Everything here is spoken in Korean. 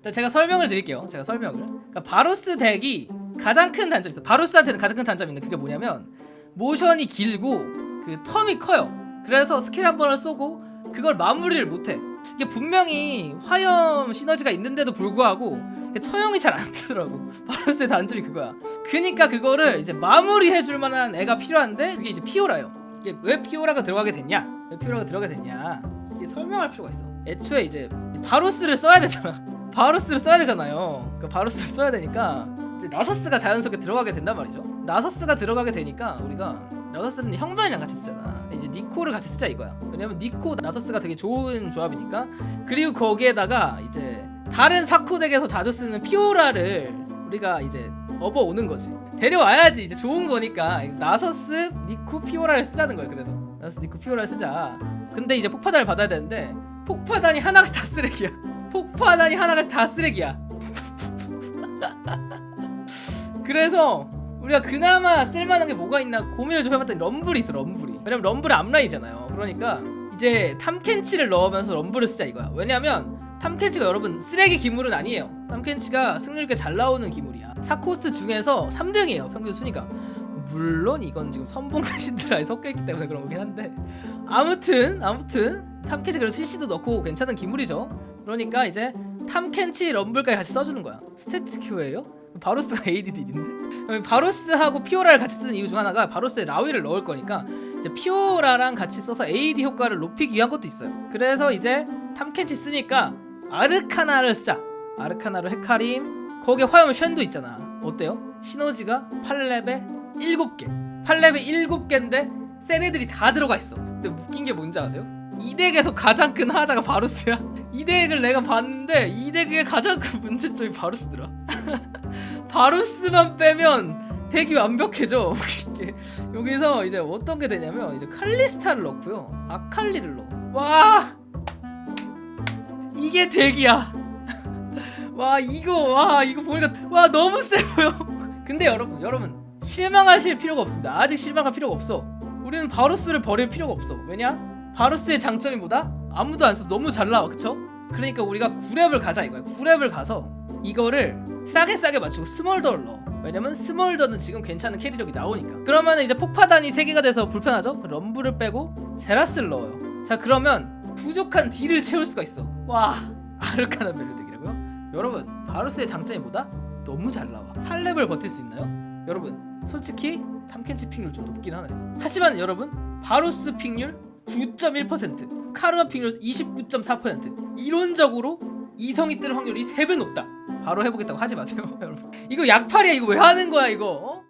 일단 제가 설명을 드릴게요. 제가 설명을. 그러니까 바로스 덱이 가장 큰 단점이 있어요. 바로스한테는 가장 큰 단점이 있는데 그게 뭐냐면 모션이 길고 그 텀이 커요. 그래서 스킬 한 번을 쏘고 그걸 마무리를 못해. 이게 분명히 화염 시너지가 있는데도 불구하고 처형이 잘 안 되더라고. 바로스의 단점이 그거야. 그니까 그거를 이제 마무리해 줄 만한 애가 필요한데 그게 이제 피오라요. 이게 왜 피오라가 들어가게 됐냐? 왜 피오라가 들어가게 됐냐? 이게 설명할 필요가 있어. 애초에 이제 바로스를 써야 되잖아. 바로스를 써야 되잖아요. 그 바로스를 써야 되니까 이제 나서스가 자연스럽게 들어가게 된단 말이죠. 나서스가 들어가게 되니까 우리가 나서스는 형반이랑 같이 쓰잖아. 이제 니코를 같이 쓰자 이거야. 왜냐면 니코 나서스가 되게 좋은 조합이니까. 그리고 거기에다가 이제 다른 사코 덱에서 자주 쓰는 피오라를 우리가 이제 업어 오는 거지. 데려와야지 이제 좋은 거니까 나서스 니코 피오라를 쓰자는 거야. 그래서 나서스 니코 피오라를 쓰자. 근데 이제 폭파단을 받아야 되는데 폭파단이 하나씩 다 쓰레기야. 폭파단이 하나가 다 쓰레기야. 그래서 우리가 그나마 쓸만한 게 뭐가 있나 고민을 좀 해봤더니 럼블이 있어 럼블이. 왜냐면 럼블은 앞라인이잖아요. 그러니까 이제 탐켄치를 넣으면서 럼블을 쓰자 이거야. 왜냐면 탐켄치가 여러분 쓰레기 기물은 아니에요. 탐켄치가 승률 꽤잘 나오는 기물이야. 사코스트 중에서 3등이에요 평균 순위가. 물론 이건 지금 선봉 대 신드라에 섞여있기 때문에 그런 거긴 한데 아무튼 아무튼 탐켄치 그래도 CC도 넣고 괜찮은 기물이죠. 그러니까 이제 탐켄치 럼블까지 같이 써주는 거야. 스태트 큐예요? 바로스가 AD 딜인데 바로스하고 피오라를 같이 쓰는 이유 중 하나가 바로스에 라위를 넣을 거니까 이제 피오라랑 같이 써서 AD 효과를 높이기 위한 것도 있어요. 그래서 이제 탐켄치 쓰니까 아르카나를 쓰자. 아르카나로 헤카림 거기에 화염 쉔도 있잖아. 어때요? 시너지가 8렙에 7개. 8렙에 7개인데 센 애들이 다 들어가 있어. 근데 웃긴 게 뭔지 아세요? 이 덱에서 가장 큰 하자가 바루스야. 이 덱을 내가 봤는데 이 덱의 가장 큰 문제점이 바루스더라. 바루스만 빼면 덱이 완벽해져. 여기서 이제 어떤 게 되냐면 이제 칼리스타를 넣고요. 아칼리를 넣어. 와 이게 덱이야. 와 이거 와 이거 보니까 와 너무 세 보여. 근데 여러분 여러분 실망하실 필요가 없습니다. 아직 실망할 필요가 없어. 우리는 바루스를 버릴 필요가 없어. 왜냐? 바루스의 장점이 뭐다? 아무도 안 써서 너무 잘 나와, 그쵸? 그러니까 우리가 9렙을 가자 이거야. 9렙을 가서 이거를 싸게 싸게 맞추고 스몰더를. 왜냐면 스몰더는 지금 괜찮은 캐리력이 나오니까. 그러면 이제 폭파단이 3개가 돼서 불편하죠? 그 럼블을 빼고 제라스를 넣어요. 자 그러면 부족한 딜을 채울 수가 있어. 와 아르카나 벨루덱이라고요? 여러분 바루스의 장점이 뭐다? 너무 잘 나와. 8렙을 버틸 수 있나요? 여러분 솔직히 탐켄치 픽률 좀 높긴 하네. 하지만 여러분 바루스 픽률 9.1%, 카르마 픽률 29.4%. 이론적으로 이성이 뜰 확률이 3배 높다. 바로 해보겠다고 하지 마세요, 여러분. 이거 약팔이야. 이거 왜 하는 거야, 이거? 어?